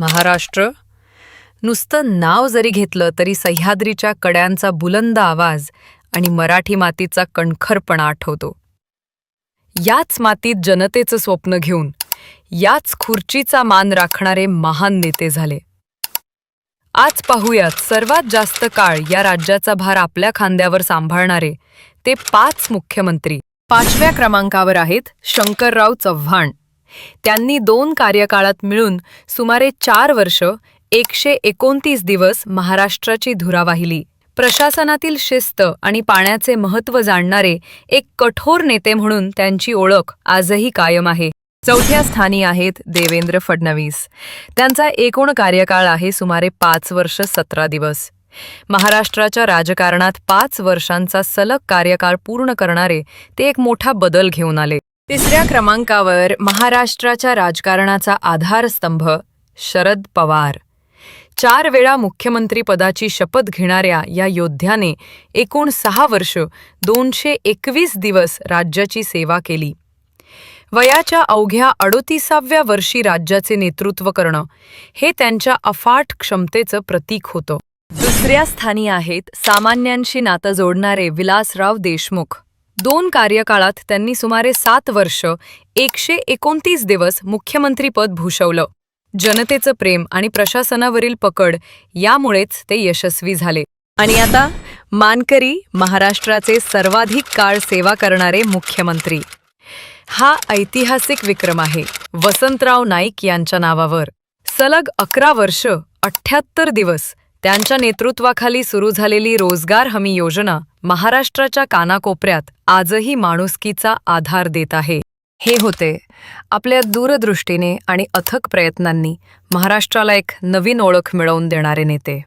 महाराष्ट्र? नुसतं नाव जरी घेतलं तरी सह्याद्रीच्या कड्यांचा बुलंद आवाज आणि मराठी मातीचा कणखरपणा आठवतो. याच मातीत जनतेचं स्वप्न घेऊन याच खुर्चीचा मान राखणारे महान नेते झाले. आज पाहूयात सर्वात जास्त काळ या राज्याचा भार आपल्या खांद्यावर सांभाळणारे ते पाच मुख्यमंत्री. पाचव्या क्रमांकावर आहेत शंकरराव चव्हाण. त्यांनी दोन कार्यकाळात मिळून सुमारे चार वर्ष एकशे एकोणतीस दिवस महाराष्ट्राची धुरा वाहिली प्रशासनातील शिस्त आणि पाण्याचे महत्त्व जाणणारे एक कठोर नेते म्हणून त्यांची ओळख आजही कायम आहे. चौथ्या स्थानी आहेत देवेंद्र फडणवीस. त्यांचा एकूण कार्यकाळ आहे सुमारे पाच वर्ष सतरा दिवस. महाराष्ट्राच्या राजकारणात पाच वर्षांचा सलग कार्यकाळ पूर्ण करणारे ते एक मोठा बदल घेऊन आले. तिसऱ्या क्रमांकावर महाराष्ट्राच्या राजकारणाचा आधारस्तंभ शरद पवार. चार वेळा मुख्यमंत्रीपदाची शपथ घेणाऱ्या या योद्ध्याने एकूण सहा वर्ष दोनशे एकवीस दिवस राज्याची सेवा केली. वयाच्या अवघ्या अडोतीसाव्या वर्षी राज्याचे नेतृत्व करणं हे त्यांच्या अफाट क्षमतेचं प्रतीक होतं. दुसऱ्या स्थानी आहेत सामान्यांशी नातं जोडणारे विलासराव देशमुख. दोन कार्यकाळात त्यांनी सुमारे सात वर्ष एकशे एकोणतीस दिवस मुख्यमंत्रीपद भूषवलं. जनतेचं प्रेम आणि प्रशासनावरील पकड यामुळेच ते यशस्वी झाले. आणि आता मानकरी महाराष्ट्राचे सर्वाधिक काळ सेवा करणारे मुख्यमंत्री. हा ऐतिहासिक विक्रम आहे वसंतराव नाईक यांच्या नावावर. सलग अकरा वर्ष अठ्ठ्याहत्तर दिवस त्यांच्या नेतृत्वाखाली सुरू झालेली रोजगार हमी योजना महाराष्ट्राच्या कानाकोपऱ्यात आजही माणुसकीचा आधार देत आहे. हे होते आपल्या दूरदृष्टीने आणि अथक प्रयत्नांनी महाराष्ट्राला एक नवीन ओळख मिळवून देणारे नेते.